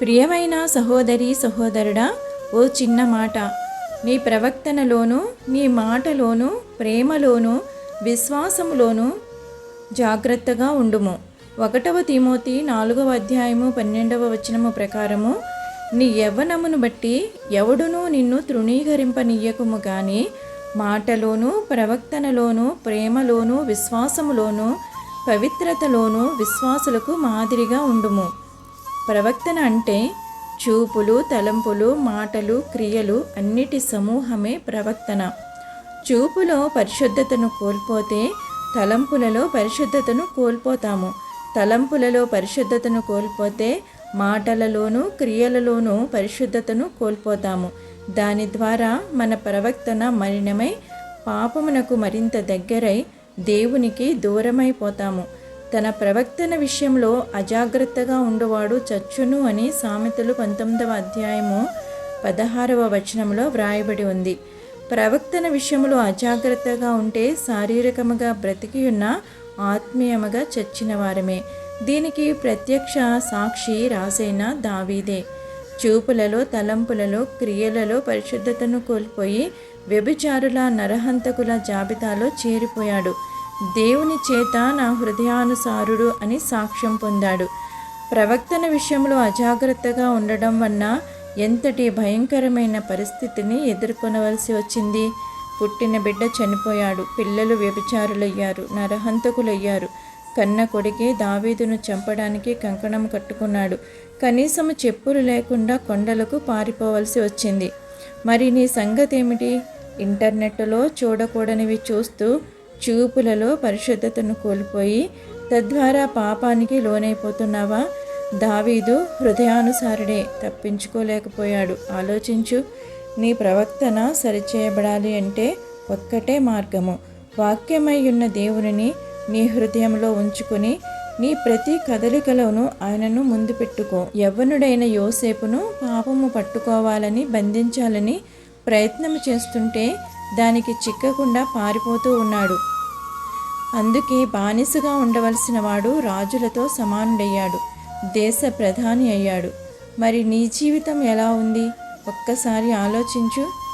ప్రియమైన సహోదరి సహోదరుడా ఓ చిన్న మాట. నీ ప్రవర్తనలోనూ నీ మాటలోనూ ప్రేమలోనూ విశ్వాసములోనూ జాగ్రత్తగా ఉండుము. ఒకటవ తిమోతి నాలుగవ అధ్యాయము పన్నెండవ వచనము ప్రకారము నీ యవ్వనమును బట్టి ఎవడునూ నిన్ను తృణీకరింపనీయకుము కానీ మాటలోనూ ప్రవర్తనలోనూ ప్రేమలోనూ విశ్వాసములోనూ పవిత్రతలోనూ విశ్వాసులకు మాదిరిగా ఉండుము. ప్రవర్తన అంటే చూపులు తలంపులు మాటలు క్రియలు అన్నిటి సమూహమే ప్రవర్తన చూపులో పరిశుద్ధతను కోల్పోతే తలంపులలో పరిశుద్ధతను కోల్పోతాము. తలంపులలో పరిశుద్ధతను కోల్పోతే మాటలలోనూ క్రియలలోనూ పరిశుద్ధతను కోల్పోతాము. దాని ద్వారా మన ప్రవర్తన మలినమై పాపమునకు మరింత దగ్గరై దేవునికి దూరమైపోతాము. తన ప్రవర్తన విషయంలో అజాగ్రత్తగా ఉండవాడు చచ్చును అని సామెతలు పంతొమ్మిదవ అధ్యాయము పదహారవ వచనంలో వ్రాయబడి ఉంది. ప్రవర్తన విషయంలో అజాగ్రత్తగా ఉంటే శారీరకముగా బ్రతికి ఉన్న ఆత్మీయముగా చచ్చిన వారమే. దీనికి ప్రత్యక్ష సాక్షి రాసైన దావీదే. చూపులలో తలంపులలో క్రియలలో పరిశుద్ధతను కోల్పోయి వ్యభిచారుల నరహంతకుల జాబితాలో చేరిపోయాడు. దేవుని చేత నా హృదయానుసారుడు అని సాక్ష్యం పొందాడు. ప్రవర్తన విషయంలో అజాగ్రత్తగా ఉండడం వలన ఎంతటి భయంకరమైన పరిస్థితిని ఎదుర్కొనవలసి వచ్చింది. పుట్టిన బిడ్డ చనిపోయాడు. పిల్లలు వ్యభిచారులయ్యారు. నరహంతకులయ్యారు. కన్న కొడుకే దావీదును చంపడానికి కంకణం కట్టుకున్నాడు. కనీసం చెప్పులు లేకుండా కొండలకు పారిపోవలసి వచ్చింది. మరి నీ సంగతి ఏమిటి ఇంటర్నెట్లో చూడకూడనివి చూస్తూ చూపులలో పరిశుద్ధతను కోల్పోయి తద్వారా పాపానికి లోనైపోతున్నావా? దావీదు హృదయానుసారుడే తప్పించుకోలేకపోయాడు. ఆలోచించు నీ ప్రవర్తన సరిచేయబడాలి అంటే ఒక్కటే మార్గము. వాక్యమై ఉన్న దేవునిని నీ హృదయంలో ఉంచుకుని నీ ప్రతి కదలికలోనూ ఆయనను ముందు పెట్టుకో. యవ్వనుడైన యోసేపును పాపము పట్టుకోవాలని బంధించాలని ప్రయత్నం చేస్తుంటే దానికి చిక్కకుండా పారిపోతూ ఉన్నాడు. అందుకే బానిసగా ఉండవలసిన వాడు రాజులతో సమానుడయ్యాడు. దేశ ప్రధాని అయ్యాడు. మరి నీ జీవితం ఎలా ఉంది? ఒక్కసారి ఆలోచించు.